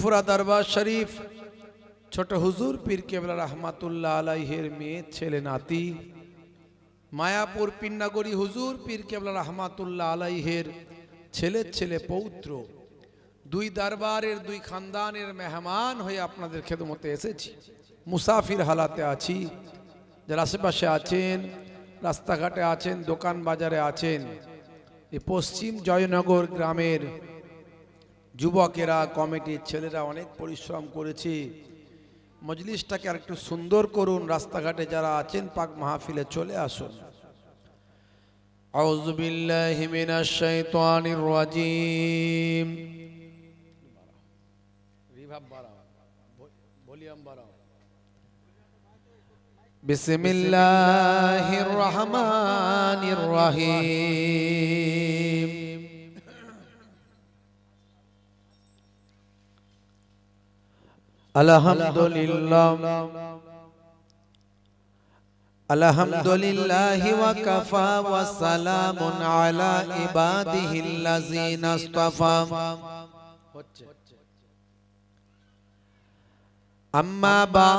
ফুরফুরা দরবার শরীফ, ছোট হুজুর পীর কেবলা রহমাতুল্লাহ আলাইহের মেয়ে, ছেলে নাতি, মায়াপুর পিন্নাগরি হুজুর পীর কেবলা রহমাতুল্লাহ আলাইহের ছেলে ছেলে পৌত্র, দুই দরবারের দুই খানদানের মেহমান হয়ে আপনাদের খেদমতে এসেছি। মুসাফির হালাতে আছি, যারা আশেপাশে আছেন, রাস্তাঘাটে আছেন, দোকান বাজারে আছেন, এই পশ্চিম জয়নগর গ্রামের যুবকেরা কমিটির ছেলেরা অনেক পরিশ্রম করেছে। মজলিসটাকে আর একটু সুন্দর করুন রাস্তাঘাটে যারা আছেন পাক মাহফিলে চলে আসুন। আউযু বিল্লাহি মিনাশ শাইতানির রাজিম। রিভাব বাড়াও ভলিউম বাড়াও। আলহামদুলিল্লাহ। আলহামদুলিল্লাহ ওয়াকাফা ওয়া সালামুন আলা ইবাদিহিল্লাযিনা ইসতাফা হচ্ছে ওয়া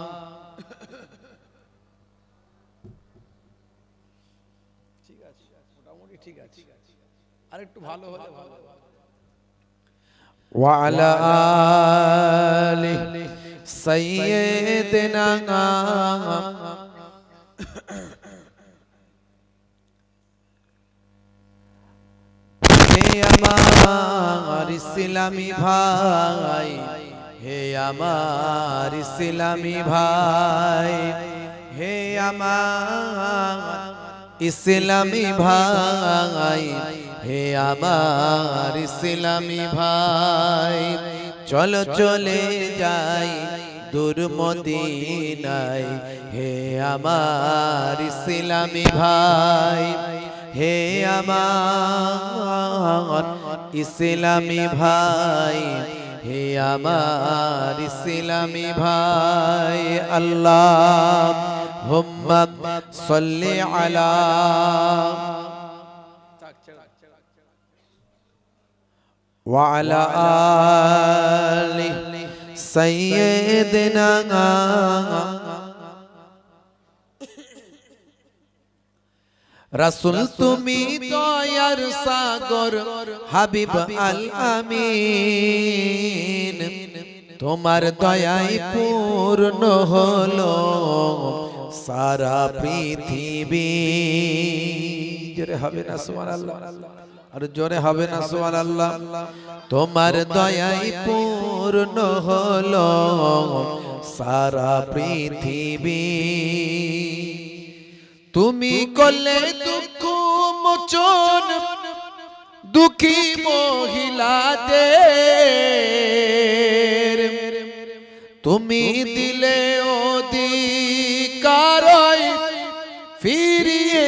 ভালো হলে ভালো وعلى آل سيدنا হে আমার ইসলামী ভাই হে আমার ইসলামী ভাই হে আমার ইসলামী ভাই হে আমার ইসলামী ভাই, চলো, চলে যাই দূর মদিনায়। হে আমার ইসলামী ভাই, হে আমার ইসলামী ভাই, হে আমার ইসলামী ভাই, আল্লাহ হুম্মা, সাল্লি আলা وعلى آل سيدنا রাসুল তুমি দয়ার সাগর হাবিব আল আমিন তোমার দয়াই পূর্ণ হলো সারা পৃথিবী জোরে হবে না সুমান আল্লাহ আর জোরে হবে না সুমান আল্লাহ তোমার দয়াই পূর্ণ হলো সারা পৃথিবী। তুমি করলে দুঃখ মোচন দুঃখী মহিলাদের। তুমি দিলে অধিকার ফিরিয়ে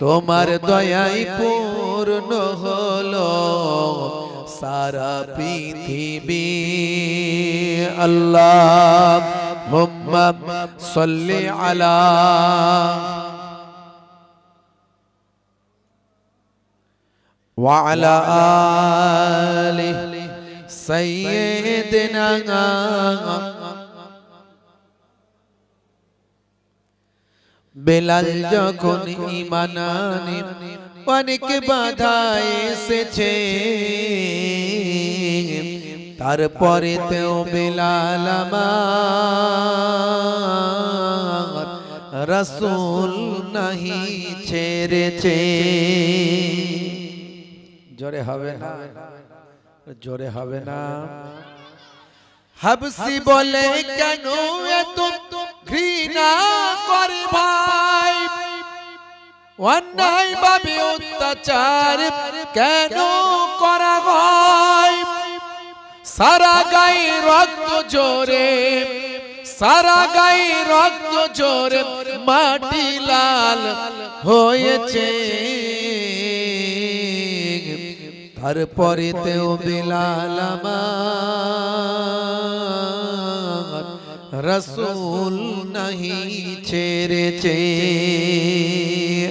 তোমার দয়াই পূর্ণ হলো সারা পৃথিবী আল্লাহ হুম্মা সাল্লি আলা وعلى آل سيدنا বেলাল যখন ইমানানে অনেক বাধা এসেছে। তারপরে তেও বেলাল আমার রসুল নাহি ছেড়েছে। জোরে হবে না জোরে হবে না। হাবসি বলে কেন এত ঘৃণা করে ভাই। অন্যায় ভাবে অত্যাচার কেন করা হয়? সারা গায়ে রক্ত জোরে, সারা গায়ে রক্ত জোরে মাটি লাল হয়েছে। তারপরে তেও বিলাল আমার রসুল নাহি ছেড়েছে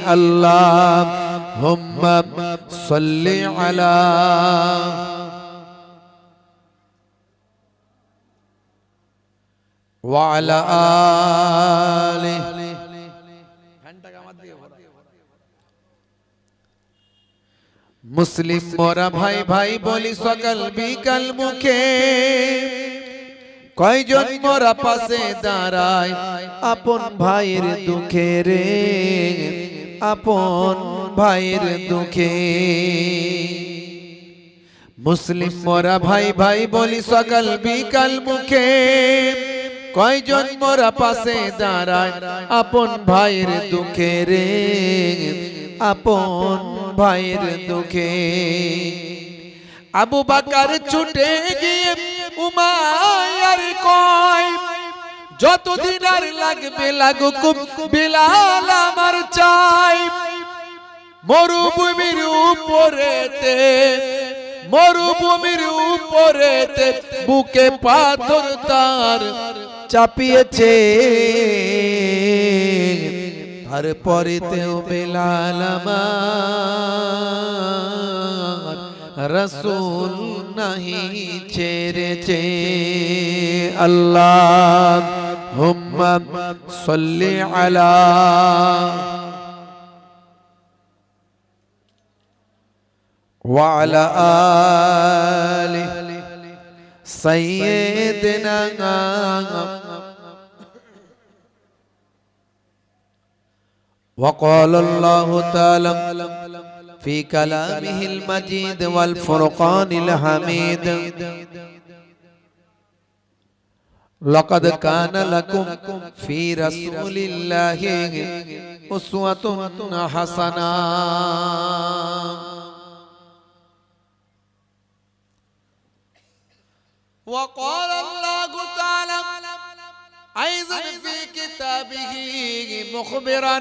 আল্লাহ হুম্মা সাল্লি আলা وعلى آله মুসলিম মোরা ভাই ভাই বলি সকাল বিকাল মুখে কয়জন মোরা পাশে দাঁড়ায়? আপন ভাইয়ের দুঃখে রে। আপন ভাইয়ের দুঃখে। মুসলিম মোরা ভাই ভাই বলি সকাল বিকাল মুখে। কয়জন মোরা পাশে দাঁড়ায়? আপন ভাইয়ের দুঃখে রে। আপন ভাইয়ের দুঃখে। আবু বাকার ছুটে গিয়ে উমায়ার কয়, যতদিন আর লাগবে লাগুক বিলাল আমার চাই। মরুভূমির উপরেতে মরুভূমির উপরেতে বুকে পাথর তার চাপিয়েছে। তারপরে তেও বেলাল আমার রসুল اللهم صل على وعلى آل سيدنا وقال الله تعالى في كلامه المجيد والفرقان الحميد. لقد كان لكم في رسول الله أسوة حسنة. وقال الله تعالى أيضا في كتابه مخبرا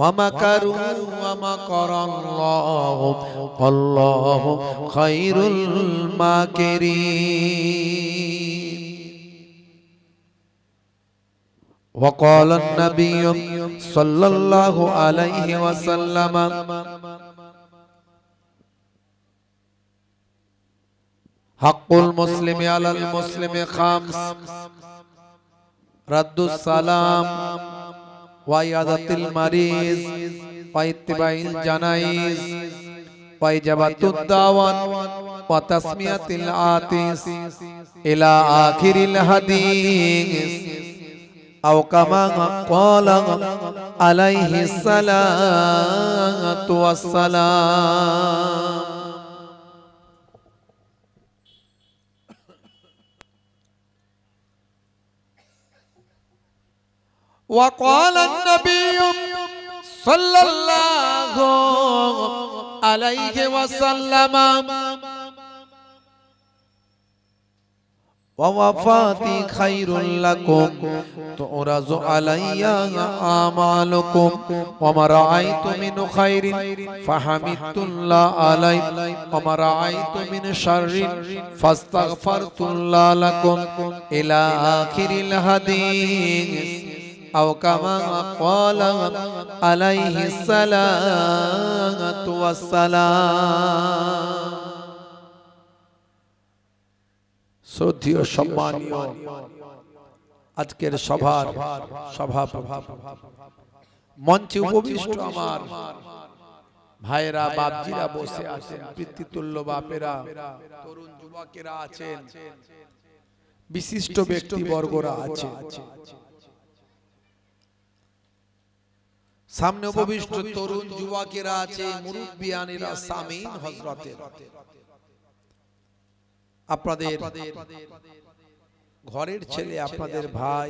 ومكروا ومكر الله والله خير الماكرين وقال النبي صلى الله عليه وسلم حق المسلم على المسلم خمس رد السلام ওয়াইয়াদাতিল মারিজ ওয়াইত্তিবাইল জানাইজ ওয়াইজাবাতুদ দাওয়াত ওয়া তাসমিয়াতিল আতিস, ইলা আখিরিল হাদিস। আও কামা ক্বালা আলাইহিস সালাতু ওয়াস সালাম। وقال النبي صلى الله عليه وسلم ووفاتي خير لكم تعرض علي أعمالكم وما رأيت من خير فحمدت الله علي وما رأيت من شر فاستغفرت الله لكم إلى آخر الحديث أو كما قال عليه الصلاة والسلام শ্রদ্ধীয় সম্মানীয় আজকের সভার সভাপতি মঞ্চে উপবিষ্ট আমার ভাইয়েরা বাপজিরা বসে আছেন পিতৃতুল্য বাপেরা তরুণ যুবকেরা আছেন বিশিষ্ট ব্যক্তিবর্গরা আছে সামনে উপবিষ্ট তরুণ যুবকেরা আছে মুরব্বিয়ানেরা সামিন হজরতের আপনাদের ঘরের ছেলে আপনাদের ভাই।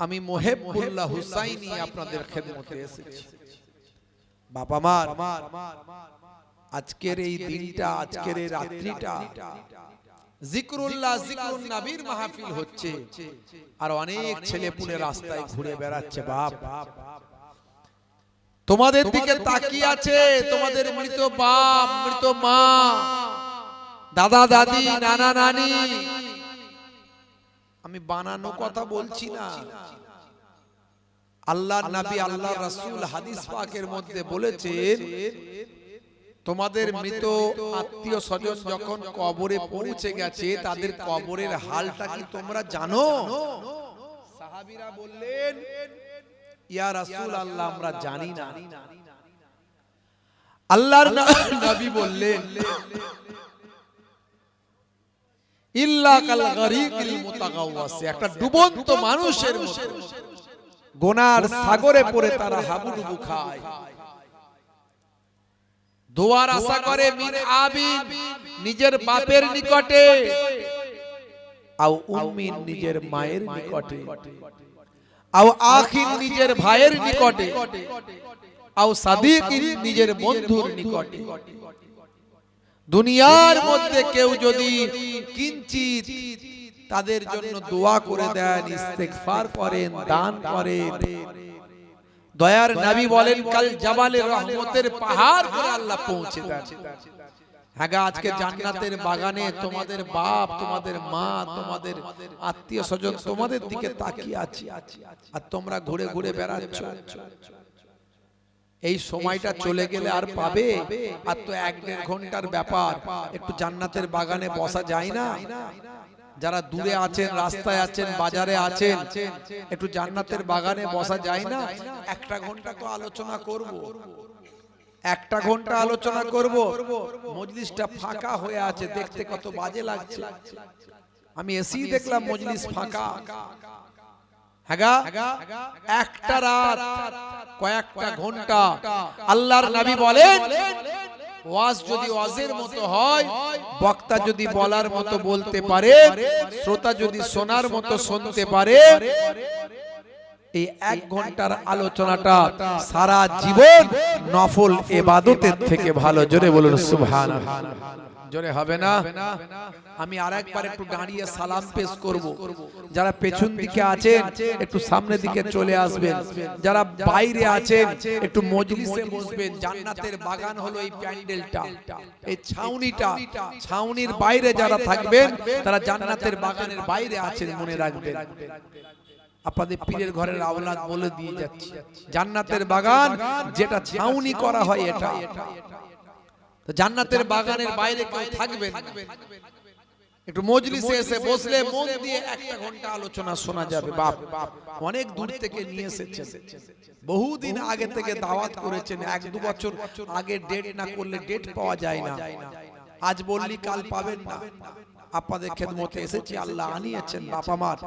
আমি মোহেবুল্লাহ হুসাইনি আপনাদের খেদমতে এসেছি। বাবা মার। আজকের এই দিনটা আজকের এই রাত্রিটা। জিক্রুল্লাহ জিক্রুন নবীর মাহফিল হচ্ছে। আর অনেক ছেলে পুলে রাস্তায় ঘুরে বেড়াচ্ছে বাপ। তোমাদের দিকে তাকিয়ে আছে তোমাদের মৃত বাপ মৃত মা। দাদা দাদি নানা নানি আমি বানানো কথা বলছি না। আল্লাহ নবী আল্লাহ রাসূল হাদিস পাকের মধ্যে বলেছেন তোমাদের মৃত আত্মীয় স্বজন যখন কবরে পৌঁছে গেছে তাদের কবরের হালটা কি তোমরা জানো? সাহাবীরা বললেন ইয়া রাসূল আল্লাহ আমরা জানি না। আল্লাহর নবী বললেন ইল্লা কাল গরিকিল মুতাগাওয়াসি একটা ডুবন্ত মানুষের মতো। গোনার সাগরে পড়ে তারা হাবুডুবু খায়। দোয়ার আশা করে মিন আবিন নিজের বাপের নিকটে। আও উম্মিন নিজের মায়ের নিকটে। আও আখিন নিজের ভাইয়ের নিকটে। আও সাদিকিন নিজের বন্ধুর নিকটে। দুনিয়ার মধ্যে কেউ যদি কিঞ্চিত তাদের জন্য দোয়া করে দেন ইস্তেগফার করেন দান করেন। দয়ার নবী বলেন কাল জাবালে রহমতের পাহাড় করে আল্লাহ পৌঁছে দেন। হ্যাঁ আজকে জান্নাতের বাগানে তোমাদের বাপ তোমাদের মা তোমাদের আত্মীয় স্বজন তোমাদের দিকে তাকিয়ে আছে। আর তোমরা ঘুরে ঘুরে বেড়াচ্ছ। এই সময়টা চলে গেলে আর পাবে? আর তো এক দেড় ঘণ্টার ব্যাপার। একটু জান্নাতের বাগানে বসা যায় না? যারা দূরে আছেন রাস্তায় আছেন বাজারে আছেন একটু জান্নাতের বাগানে বসা যায় না একটা ঘণ্টা তো আলোচনা করব। একটা ঘণ্টা আলোচনা করব। মজলিসটা ফাঁকা হয়ে আছে দেখতে কত বাজে লাগছে। আমি এসি দেখলাম মজলিস ফাঁকা। একটা রাত কয়েকটা ঘণ্টা। আল্লাহর নবী বলেন ওয়াজ যদি ওয়াজের মতো হয় বক্তা যদি বলার মতো বলতে পারে শ্রোতা যদি শোনার মতো শুনতে পারে এই এক ঘণ্টার আলোচনাটা সারা জীবন নফল এবাদতের থেকে ভালো। জোরে বলুন সুবহান জোরে হবে না? আমি আর একবার একটু দাঁড়িয়ে সালাম পেশ করব। যারা পেছন দিকে আছেন, একটু সামনের দিকে চলে আসবেন। যারা বাইরে আছেন, একটু মজলিসে বসবেন। জান্নাতের বাগান হলো এই প্যান্ডেলটা। এই ছাউনিটা। ছাউনির বাইরে যারা থাকবেন, তারা জান্নাতের বাগানের বাইরে আছেন মনে রাখবেন। আপনাদের পীরের ঘরের আওলাদ বলে দিয়ে যাচ্ছি। জান্নাতের বাগান, যেটা ছাউনি করা হয় এটা। তো জান্নাতের বাগানের বাইরে কেউ থাকবেন একটু মজলিসে এসে বসলে মন দিয়ে একটা ঘণ্টা আলোচনা শোনা যাবে। বাপ অনেক দূর থেকে নিয়ে এসেছে বহুদিন আগে থেকে দাওয়াত করেছেন। এক দু বছর আগে ডেট না করলে ডেট পাওয়া যায় না। আজ বললি কাল পাবেন না। আপনাদের খেদমতে এসেছি আল্লাহ আনিয়েছেন বাবা মার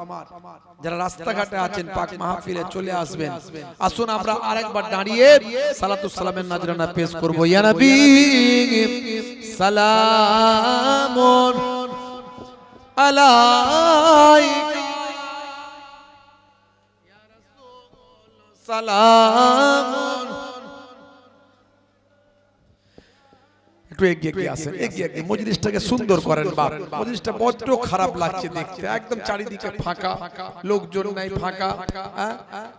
যারা রাস্তাঘাটে আছেন পাক মাহফিলে চলে আসবেন। আসুন আমরা আরেকবার দাঁড়িয়ে সালাতুস সালামের নাজরানা পেশ করব। ইয়া নবী সালামুন আলাইকা সালামুন একটু এগিয়ে এগিয়ে আসেন। এগিয়ে এগিয়ে মজলিসটাকে সুন্দর করেন বাপ। মজলিসটা বড্ড খারাপ লাগছে দেখতে। একদম চারিদিকে ফাঁকা। লোকজন নাই ফাঁকা। হ্যাঁ?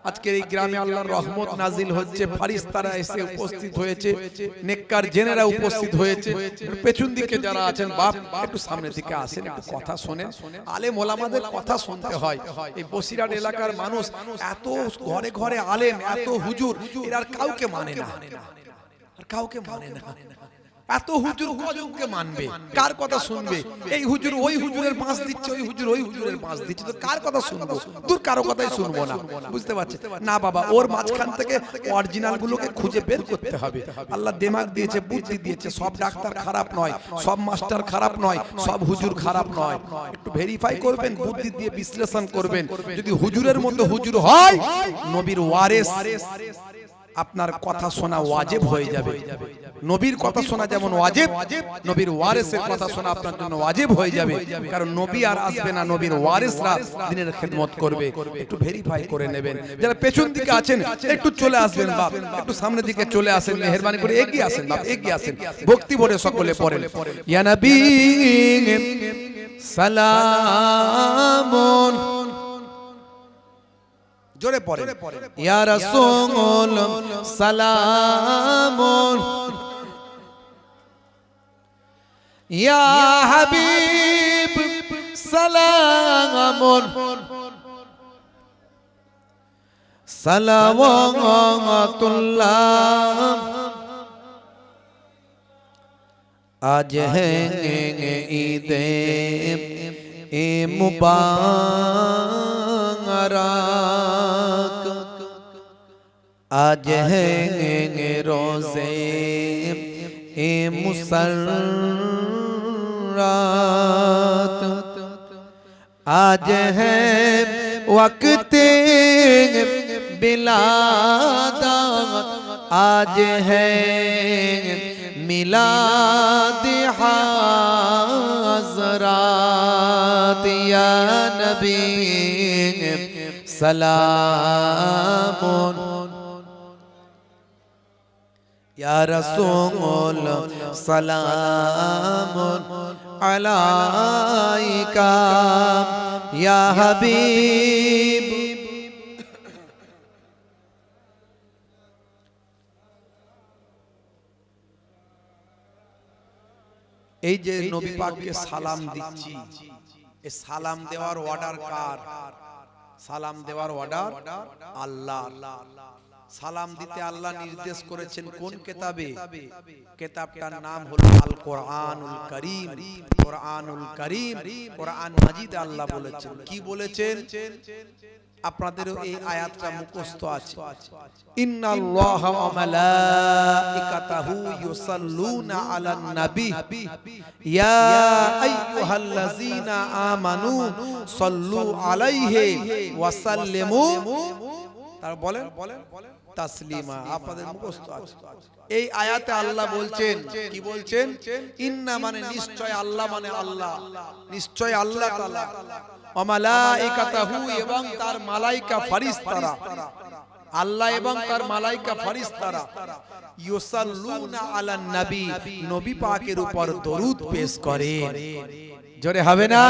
আজকের এই গ্রামে আল্লাহর রহমত নাজিল হচ্ছে ফারিস্তারা এসে উপস্থিত হয়েছে। নেককার জেনেরা উপস্থিত হয়েছে। পেছন দিকে যারা আছেন বাপ একটু সামনের দিকে আসেন একটু কথা শোনেন। আলেম ওলামাদের কথা শুনতে হয়। এই বসিরহাট এলাকার মানুষ এত ঘরে ঘরে আলেম এত হুজুর। এরা আর কাউকে মানে না। আর কাউকে মানে না। এত হুজুর কজনকে মানবে? কার কথা শুনবে? এই হুজুর ওই হুজুরের বাঁশ দিচ্ছে ওই হুজুর ওই হুজুরের বাঁশ দিচ্ছে। তো কার কথা শুনব? দূর কারও কথাই শুনব না। বুঝতে পারছি? না বাবা ওর মাঝখান থেকে অরিজিনাল গুলোকে খুঁজে বের করতে হবে। আল্লাহ দেমাগ দিয়েছে বুদ্ধি দিয়েছে। সব ডাক্তার খারাপ নয় সব মাস্টার খারাপ নয় সব হুজুর খারাপ নয়। একটু ভেরিফাই করবেন বুদ্ধি দিয়ে বিশ্লেষণ করবেন। যদি হুজুরের মতো হুজুর হয় নবীর ওয়ারেস। আপনার কথা শোনা ওয়াজেব হয়ে যাবে নবীর কথা শোনা যেমন ওয়াজেব নবীর ওয়ারেসের কথা শোনা আপনার জন্য ওয়াজেব হয়ে যাবে কারণ নবী আর আসবে না নবীর ওয়ারেসরা দিনের খেদমত করবে একটু ভেরিফাই করে নেবেন যারা পেছন দিকে আছেন একটু চলে আসবেন বাপ একটু সামনের দিকে চলে আসেন মেহেরবানি করে এগিয়ে আসেন বাপ এগিয়ে আসেন ভক্তি ভরে সকলে পড়েন ইয়া নবী সালামুন জোরে পড়ে ইয়া রাসূল সালামুন ইয়া হাবিব সালামুন সালাওয়াতুল্লাহ। আজ হ্যাঁ ঈদে এ মুবারক। आज है रोज़े। ए मुसर्रात आज है वक्त बिलादा आज है मिला हाजरात। नबी सलाम يا رسول سلام عليك يا حبيب এই যে নবী পাককে সালাম দিচ্ছি এই সালাম দেওয়ার অর্ডার কার? সালাম দেওয়ার অর্ডার আল্লাহ আল্লাহ সালাম দিতে আল্লাহ নির্দেশ করেছেন কোন কেতাবে? কেতাবটার নাম হলো আল কোরআনুল করিম। কোরআনুল করিম। কোরআন মাজিদ আল্লাহ বলেছেন। কি বলেছেন? আপনাদেরও এই আয়াতটা মুখস্থ আছে। ইন্নাল্লাহা ওয়া মালাইকাতাহু ইউসাল্লুনা আলান নবী। ইয়া আইয়ুহাল্লাযীনা আমানু সাল্লু আলাইহি ওয়া সাল্লিমু তার বলেন তাসলিমা আপনাদের মুখস্থ আছে। এই আয়াতে আল্লাহ বলছেন কি বলছেন? ইন্না মানে নিশ্চয় আল্লাহ মানে আল্লাহ নিশ্চয় আল্লাহ তাআলা। ওয়া মালাইকাতাহু এবং তার মালাইকা ফেরেশতারা আল্লাহ এবং তার মালাইকা ফেরেশতারা ইউসাল্লুনা আলান নবী। নবী। পাকের উপর দরুদ পেশ করে। জোরে হবে না?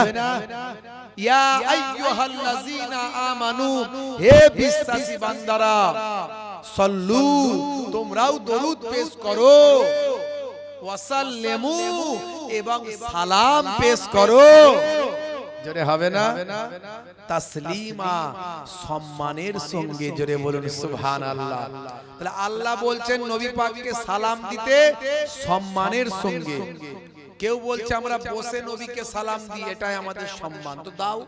ইয়া আইয়ুহাল্লাযীনা আমানু হে বিশ্বাসী বান্দারা সল্লু তোমরাও দরুদ পেশ করো। ওয়াসাল্লিমু এবং সালাম পেশ করো। জোরে হবে না? তাসলিমা সম্মানের সঙ্গে জোরে বলুন সুবহানাল্লাহ। তাহলে আল্লাহ বলছেন নবী পাককে সালাম দিতে সম্মানের সঙ্গে। কেউ বলছে আমরা বসে নবীকে সালাম দিই এটাই আমাদের সম্মান। তো দাও।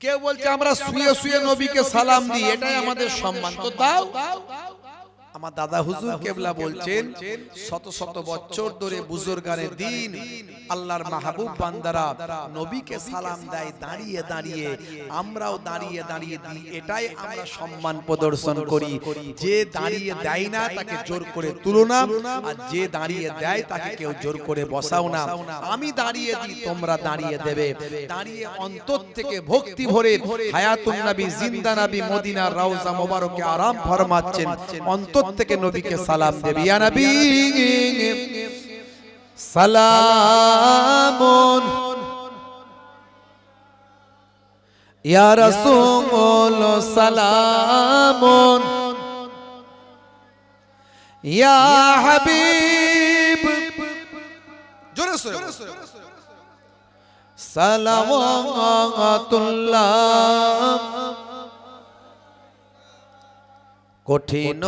কেউ বলছে আমরা শুয়ে শুয়ে নবীকে সালাম দিই এটাই আমাদের সম্মান। তো দাও। আমার দাদা হুজুর কেবলা বলছেন শত শত বছর ধরে বুজুর্গানের দিন আল্লাহর মাহবুব বান্দারা নবীকে সালাম দেয় দাঁড়িয়ে দাঁড়িয়ে আমরাও দাঁড়িয়ে দাঁড়িয়ে দিই। এটাই আমরা সম্মান প্রদর্শন করি। যে দাঁড়িয়ে দেয় না তাকে জোর করে তুলো না আর যে দাঁড়িয়ে দেয় তাকে কেউ জোর করে বসাও না। আমি দাঁড়িয়ে দিই তোমরা দাঁড়িয়ে দেবে। দাঁড়িয়ে অন্তর থেকে ভক্তি ভরে হায়াতুন নবী জিন্দা নবী মদিনার রওজা মোবারকে আরাম ফরমাচ্ছেন অন্তর থেকে নবীকে সালাম দেবে। ইয়া নবী। সালামুন। ইয়া রাসূল সালামুন। ইয়া হাবিব। জোরে সরে কঠিন